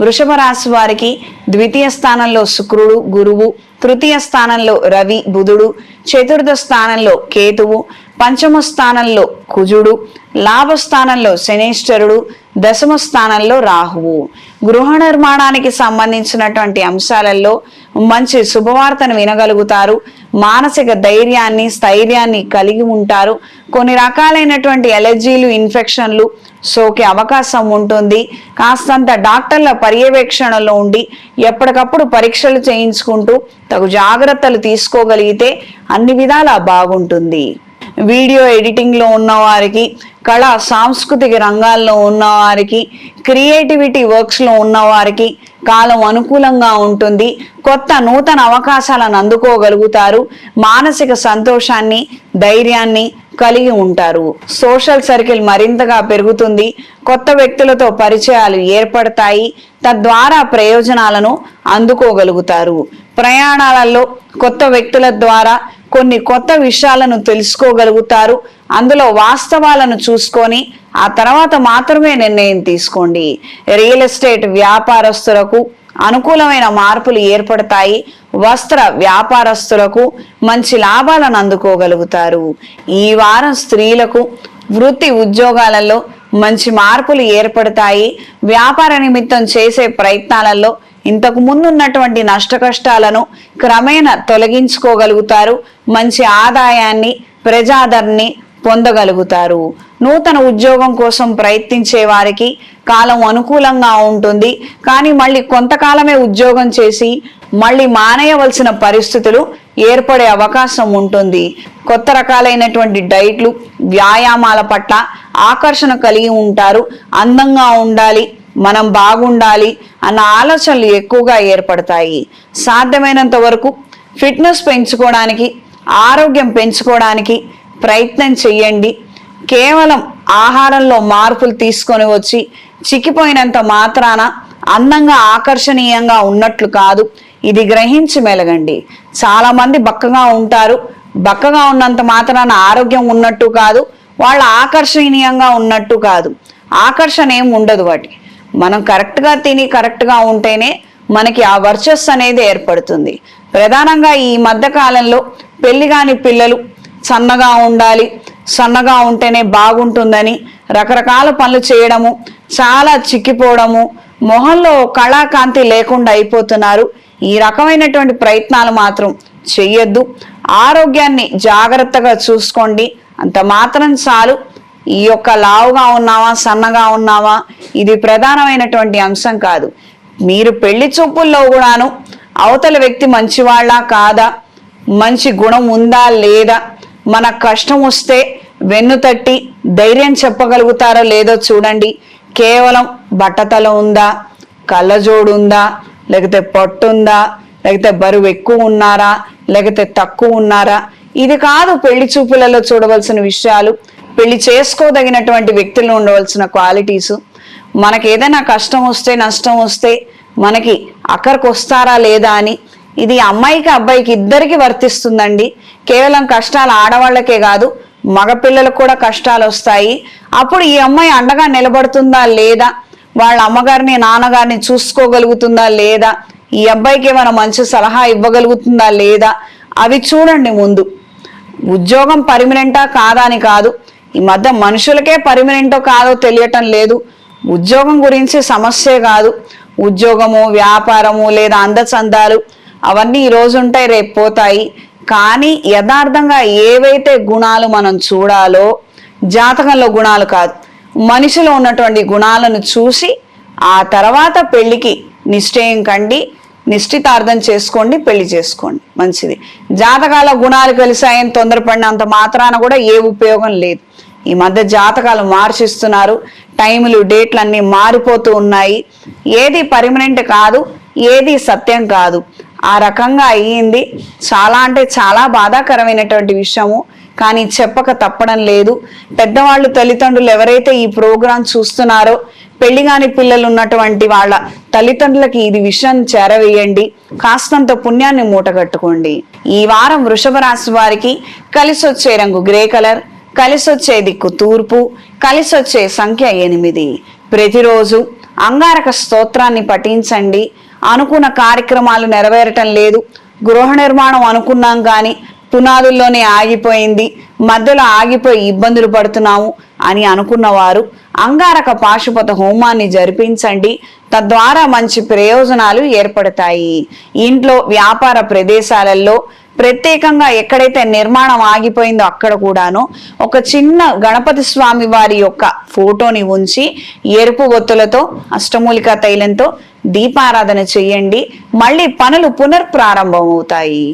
వృషభ రాశి వారికి ద్వితీయ స్థానంలో శుక్రుడు గురువు తృతీయ స్థానంలో రవి బుధుడు చతుర్థ స్థానంలో కేతువు పంచమ స్థానంలో కుజుడు లాభ స్థానంలో శనేశ్వరుడు దశమ స్థానంలో రాహువు. గృహ నిర్మాణానికి సంబంధించినటువంటి అంశాలలో మంచి శుభవార్తను వినగలుగుతారు. మానసిక ధైర్యాన్ని స్థైర్యాన్ని కలిగి ఉంటారు. కొన్ని రకాలైనటువంటి ఎలర్జీలు ఇన్ఫెక్షన్లు సోకే అవకాశం ఉంటుంది. కాస్తంత డాక్టర్ల పర్యవేక్షణలో ఉండి ఎప్పటికప్పుడు పరీక్షలు చేయించుకుంటూ తగు జాగ్రత్తలు తీసుకోగలిగితే అన్ని విధాలా బాగుంటుంది. వీడియో ఎడిటింగ్లో ఉన్నవారికి కళా సాంస్కృతిక రంగాల్లో ఉన్నవారికి క్రియేటివిటీ వర్క్స్లో ఉన్నవారికి కాలం అనుకూలంగా ఉంటుంది. కొత్త నూతన అవకాశాలను అందుకోగలుగుతారు. మానసిక సంతోషాన్ని ధైర్యాన్ని కలిగి ఉంటారు. సోషల్ సర్కిల్ మరింతగా పెరుగుతుంది. కొత్త వ్యక్తులతో పరిచయాలు ఏర్పడతాయి. తద్వారా ప్రయోజనాలను అందుకోగలుగుతారు. ప్రయాణాలలో కొత్త వ్యక్తుల ద్వారా కొన్ని కొత్త విషయాలను తెలుసుకోగలుగుతారు. అందులో వాస్తవాలను చూసుకొని ఆ తర్వాత మాత్రమే నిర్ణయం తీసుకోండి. రియల్ ఎస్టేట్ వ్యాపారస్తులకు అనుకూలమైన మార్పులు ఏర్పడతాయి. వస్త్ర వ్యాపారస్తులకు మంచి లాభాలను అందుకోగలుగుతారు. ఈ వారం స్త్రీలకు వృత్తి ఉద్యోగాలలో మంచి మార్పులు ఏర్పడతాయి. వ్యాపార నిమిత్తం చేసే ప్రయత్నాలలో ఇంతకు ముందున్నటువంటి నష్ట కష్టాలను క్రమేణా తొలగించుకోగలుగుతారు మంచి ఆదాయాన్ని ప్రజాదరణని పొందగలుగుతారు. నూతన ఉద్యోగం కోసం ప్రయత్నించే వారికి కాలం అనుకూలంగా ఉంటుంది. కానీ మళ్ళీ కొంతకాలమే ఉద్యోగం చేసి మళ్ళీ మానేయవలసిన పరిస్థితులు ఏర్పడే అవకాశం ఉంటుంది. కొత్త రకాలైనటువంటి డైట్లు వ్యాయామాల పట్ల ఆకర్షణ కలిగి ఉంటారు. అందంగా ఉండాలి మనం బాగుండాలి అన్న ఆలోచనలు ఎక్కువగా ఏర్పడతాయి. సాధ్యమైనంత వరకు ఫిట్నెస్ పెంచుకోవడానికి ఆరోగ్యం పెంచుకోవడానికి ప్రయత్నం చేయండి కేవలం ఆహారంలో మార్పులు తీసుకొని వచ్చి చిక్కిపోయినంత మాత్రాన అందంగా ఆకర్షణీయంగా ఉన్నట్లు కాదు. ఇది గ్రహించి మెలగండి. చాలామంది బక్కగా ఉంటారు. బక్కగా ఉన్నంత మాత్రాన ఆరోగ్యం ఉన్నట్టు కాదు. వాళ్ళ ఆకర్షణీయంగా ఉన్నట్టు కాదు. ఆకర్షణ ఏం ఉండదు వాటికి. మనం కరెక్ట్గా తిని కరెక్ట్గా ఉంటేనే మనకి ఆ వర్చస్ అనేది ఏర్పడుతుంది. ప్రధానంగా ఈ మధ్య కాలంలో పెళ్ళి కాని పిల్లలు సన్నగా ఉండాలి సన్నగా ఉంటేనే బాగుంటుందని రకరకాల పనులు చేయడము చాలా చిక్కిపోవడము మొహంలో కళాకాంతి లేకుండా అయిపోతున్నారు. ఈ రకమైనటువంటి ప్రయత్నాలు మాత్రం చెయ్యొద్దు. ఆరోగ్యాన్ని జాగ్రత్తగా చూసుకోండి. అంత మాత్రం చాలు. ఈ యొక్క లావుగా ఉన్నావా సన్నగా ఉన్నావా? ఇది ప్రధానమైనటువంటి అంశం కాదు. మీరు పెళ్ళి చూపుల్లో కూడాను అవతల వ్యక్తి మంచివాళ్ళ కాదా? మంచి గుణం ఉందా లేదా? మన కష్టం వస్తే వెన్ను తట్టి ధైర్యం చెప్పగలుగుతారో లేదో చూడండి. కేవలం బట్టతల ఉందా? కళ్ళజోడు ఉందా? లేకపోతే పొట్టుందా లేకపోతే బరువు ఎక్కువ ఉన్నారా? లేకపోతే తక్కువ ఉన్నారా? ఇది కాదు పెళ్ళి చూపులలో చూడవలసిన విషయాలు. పెళ్ళి చేసుకోదగినటువంటి వ్యక్తులు ఉండవలసిన క్వాలిటీస్ మనకి ఏదైనా కష్టం వస్తే నష్టం వస్తే మనకి అక్కడికి వస్తారా లేదా అని ఇది అమ్మాయికి అబ్బాయికి ఇద్దరికి వర్తిస్తుందండి. కేవలం కష్టాలు ఆడవాళ్ళకే కాదు మగపిల్లలకు కూడా కష్టాలు వస్తాయి. అప్పుడు ఈ అమ్మాయి అండగా నిలబడుతుందా లేదా వాళ్ళ అమ్మగారిని నాన్నగారిని చూసుకోగలుగుతుందా లేదా ఈ అబ్బాయికి ఏమైనా మంచి సలహా ఇవ్వగలుగుతుందా లేదా అవి చూడండి ముందు. ఉద్యోగం పర్మనెంటా కాదా అని కాదు ఈ మధ్య మనుషులకే పర్మనెంటో కాదో తెలియటం లేదు. ఉద్యోగం గురించి సమస్యే కాదు. ఉద్యోగము వ్యాపారము లేదా అందచందాలు అవన్నీ ఈ రోజు ఉంటాయి రేపు పోతాయి. కానీ యథార్థంగా ఏవైతే గుణాలు మనం చూడాలో జాతకంలో గుణాలు కాదు మనిషిలో ఉన్నటువంటి గుణాలను చూసి ఆ తర్వాత పెళ్ళికి నిశ్చయం కండి నిశ్చితార్థం చేసుకోండి పెళ్ళి చేసుకోండి. మంచిది. జాతకాల గుణాలు కలిసాయని తొందరపడినంత మాత్రాన కూడా ఏ ఉపయోగం లేదు. ఈ మధ్య జాతకాలు మార్చిస్తున్నారు. టైములు డేట్లు అన్నీ మారిపోతూ ఉన్నాయి. ఏది పర్మనెంట్ కాదు ఏది సత్యం కాదు. ఆ రకంగా అయ్యింది. చాలా అంటే చాలా బాధాకరమైనటువంటి విషయము. కానీ చెప్పక తప్పడం లేదు. పెద్దవాళ్ళు తల్లిదండ్రులు ఎవరైతే ఈ ప్రోగ్రాం చూస్తున్నారో పెళ్ళి కాని పిల్లలు ఉన్నటువంటి వాళ్ళ తల్లిదండ్రులకి ఇది విషయం చేరవేయండి. కాస్తంత పుణ్యాన్ని మూటగట్టుకోండి. ఈ వారం వృషభ రాశి వారికి కలిసి వచ్చే రంగు గ్రే కలర్ కలిసి వచ్చే దిక్కు తూర్పు కలిసి వచ్చే సంఖ్య ఎనిమిది. ప్రతిరోజు అంగారక స్తోత్రాన్ని పఠించండి. అనుకున్న కార్యక్రమాలు నెరవేరటం లేదు. గృహ నిర్మాణం అనుకున్నాం కానీ పునాదుల్లోనే ఆగిపోయింది. మధ్యలో ఆగిపోయి ఇబ్బందులు పడుతున్నాము అని అనుకున్నవారు అంగారక పాశుపత హోమాన్ని జరిపించండి. తద్వారా మంచి ప్రయోజనాలు ఏర్పడతాయి. ఇంట్లో వ్యాపార ప్రదేశాలలో ప్రత్యేకంగా ఎక్కడైతే నిర్మాణం ఆగిపోయిందో అక్కడ కూడాను ఒక చిన్న గణపతి స్వామి వారి యొక్క ఫోటోని ఉంచి ఎరుపు ఒత్తులతో అష్టమూలిక తైలంతో దీపారాధన చెయ్యండి మళ్ళీ పనులు పునర్ప్రారంభం అవుతాయి